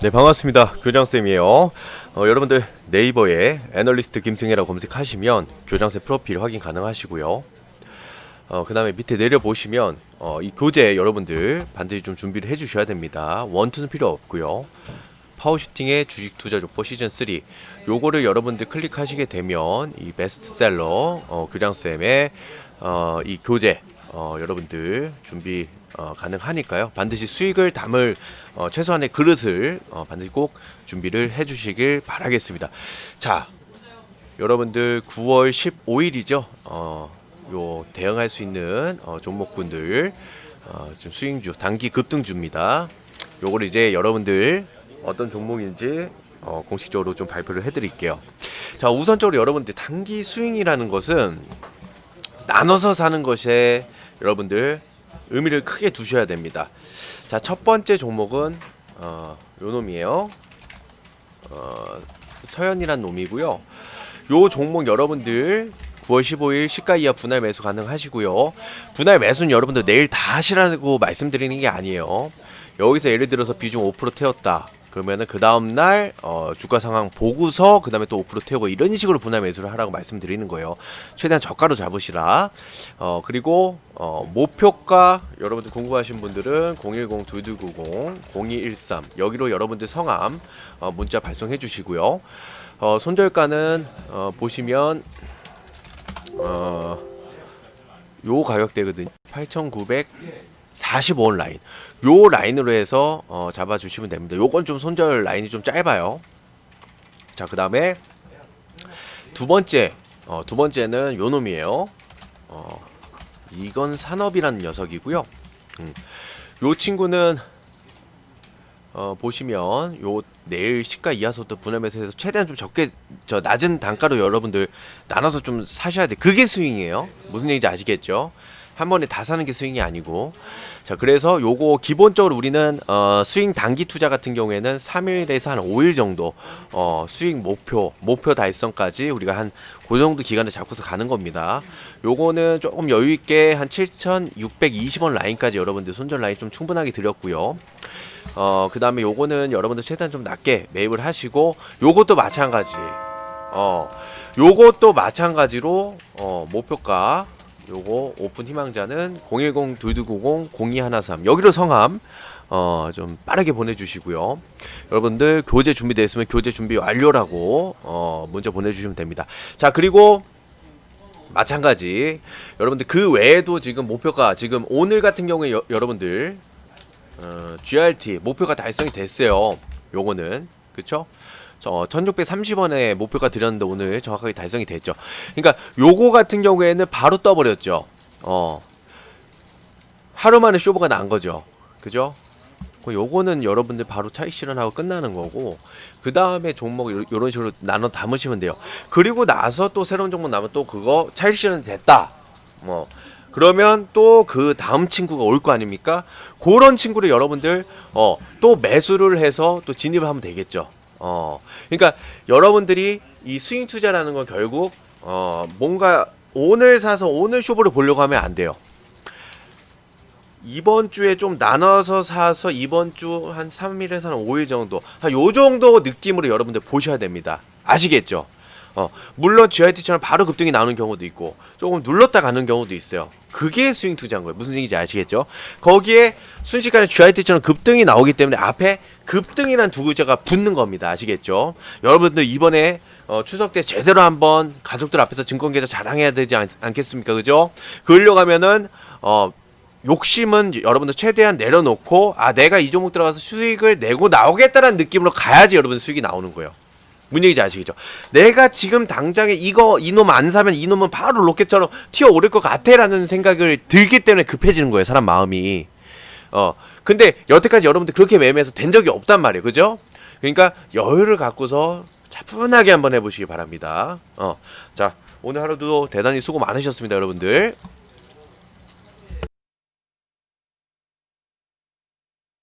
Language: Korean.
네 반갑습니다. 교장쌤이에요. 어, 여러분들 네이버에 애널리스트 김승혜라고 검색하시면 교장쌤 프로필 확인 가능하시고요. 어, 그 다음에 밑에 내려보시면 어, 이 교재 여러분들 반드시 좀 준비를 해 주셔야 됩니다. 원투는 필요 없고요. 파워슈팅의 주식 투자 족보 시즌 3 요거를 여러분들 클릭하시게 되면 이 베스트셀러 어, 교장쌤의 어, 이 교재 어, 여러분들 준비 어, 가능하니까요. 반드시 수익을 담을 어, 최소한의 그릇을 어, 반드시 꼭 준비를 해주시길 바라겠습니다. 자, 여러분들 9월 15일이죠. 어, 요 대응할 수 있는 어, 종목군들 어, 좀 수익주 단기 급등주입니다. 요걸 이제 여러분들 어떤 종목인지 어, 공식적으로 좀 발표를 해드릴게요. 자, 우선적으로 여러분들 단기 수익이라는 것은 나눠서 사는 것에 여러분들 의미를 크게 두셔야 됩니다. 자, 첫 번째 종목은 어, 요 놈이에요. 어, 서현이란 놈이고요. 요 종목 여러분들 9월 15일 시가 이하 분할 매수 가능하시고요. 분할 매수는 여러분들 내일 다 하시라고 말씀드리는 게 아니에요. 여기서 예를 들어서 비중 5% 태웠다. 그러면은 그 다음 날 어, 주가 상황 보고서 그 다음에 또 5% 태우고 이런 식으로 분할 매수를 하라고 말씀드리는 거예요. 최대한 저가로 잡으시라. 어, 그리고 어, 목표가 여러분들 궁금하신 분들은 010-2290-0213 여기로 여러분들 성함 어, 문자 발송해 주시고요. 어, 손절가는 어, 보시면 어, 요 가격대거든요. 8,945원 라인. 요 라인으로 해서 어, 잡아주시면 됩니다. 요건 좀 손절 라인이 좀 짧아요. 자, 그 다음에 두 번째, 어, 두 번째는 요 놈이에요. 어, 이건 산업이라는 녀석이고요. 음, 요 친구는 어, 보시면 요 내일 시가 이하서부터 분할 매수해서 최대한 좀 적게 저 낮은 단가로 여러분들 나눠서 좀 사셔야 돼. 그게 스윙이에요. 무슨 얘기인지 아시겠죠? 한 번에 다 사는 게 스윙이 아니고 자 그래서 요거 기본적으로 우리는 어, 스윙 단기 투자 같은 경우에는 3일에서 한 5일 정도 어, 수익 목표 목표 달성까지 우리가 한 그 정도 기간을 잡고서 가는 겁니다. 요거는 조금 여유 있게 한 7,620원 라인까지 여러분들 손절 라인 좀 충분하게 드렸고요. 어, 그 다음에 요거는 여러분들 최대한 좀 낮게 매입을 하시고, 요것도 마찬가지. 어, 요것도 마찬가지로, 어, 목표가, 요거 오픈 희망자는 010-2290-0213. 여기로 성함, 어, 좀 빠르게 보내주시고요. 여러분들 교재 준비되어 있으면 교재 준비 완료라고, 어, 문자 보내주시면 됩니다. 자, 그리고, 마찬가지. 여러분들 그 외에도 지금 목표가 지금 오늘 같은 경우에 여, 여러분들 어, GRT 목표가 달성이 됐어요. 요거는 그쵸? 저 1630원에 목표가 드렸는데 오늘 정확하게 달성이 됐죠. 그러니까 요거 같은 경우에는 바로 떠버렸죠. 어 하루 만에 쇼부가 난 거죠. 그죠? 그 요거는 여러분들 바로 차익 실현하고 끝나는 거고 그 다음에 종목 요- 요런 식으로 나눠 담으시면 돼요. 그리고 나서 또 새로운 종목 나면 또 그거 차익 실현 됐다. 뭐 그러면 또 그 다음 친구가 올 거 아닙니까? 그런 친구를 여러분들 어 또 매수를 해서 또 진입을 하면 되겠죠. 어 그러니까 여러분들이 이 스윙 투자라는 건 결국 어 뭔가 오늘 사서 오늘 쇼부를 보려고 하면 안 돼요. 이번 주에 좀 나눠서 사서 이번 주 한 3일에서 한 5일 정도 한 요 정도 느낌으로 여러분들 보셔야 됩니다. 아시겠죠? 어, 물론 GRT처럼 바로 급등이 나오는 경우도 있고 조금 눌렀다 가는 경우도 있어요. 그게 스윙 투자인 거예요. 무슨 얘기인지 아시겠죠? 거기에 순식간에 GRT처럼 급등이 나오기 때문에 앞에 급등이란 두 글자가 붙는 겁니다. 아시겠죠? 여러분들 이번에 어, 추석 때 제대로 한번 가족들 앞에서 증권 계좌 자랑해야 되지 않, 않겠습니까? 그죠? 그러려고 하면은 어, 욕심은 여러분들 최대한 내려놓고 아 내가 이 종목 들어가서 수익을 내고 나오겠다라는 느낌으로 가야지 여러분 수익이 나오는 거예요. 뭔 얘기인지 아시겠죠? 내가 지금 당장에 이거 이놈 안 사면 이놈은 바로 로켓처럼 튀어 오를 것 같아라는 생각을 들기 때문에 급해지는 거예요. 사람 마음이. 어 근데 여태까지 여러분들 그렇게 매매해서 된 적이 없단 말이에요. 그죠? 그러니까 여유를 갖고서 차분하게 한번 해보시기 바랍니다. 어자 오늘 하루도 대단히 수고 많으셨습니다, 여러분들.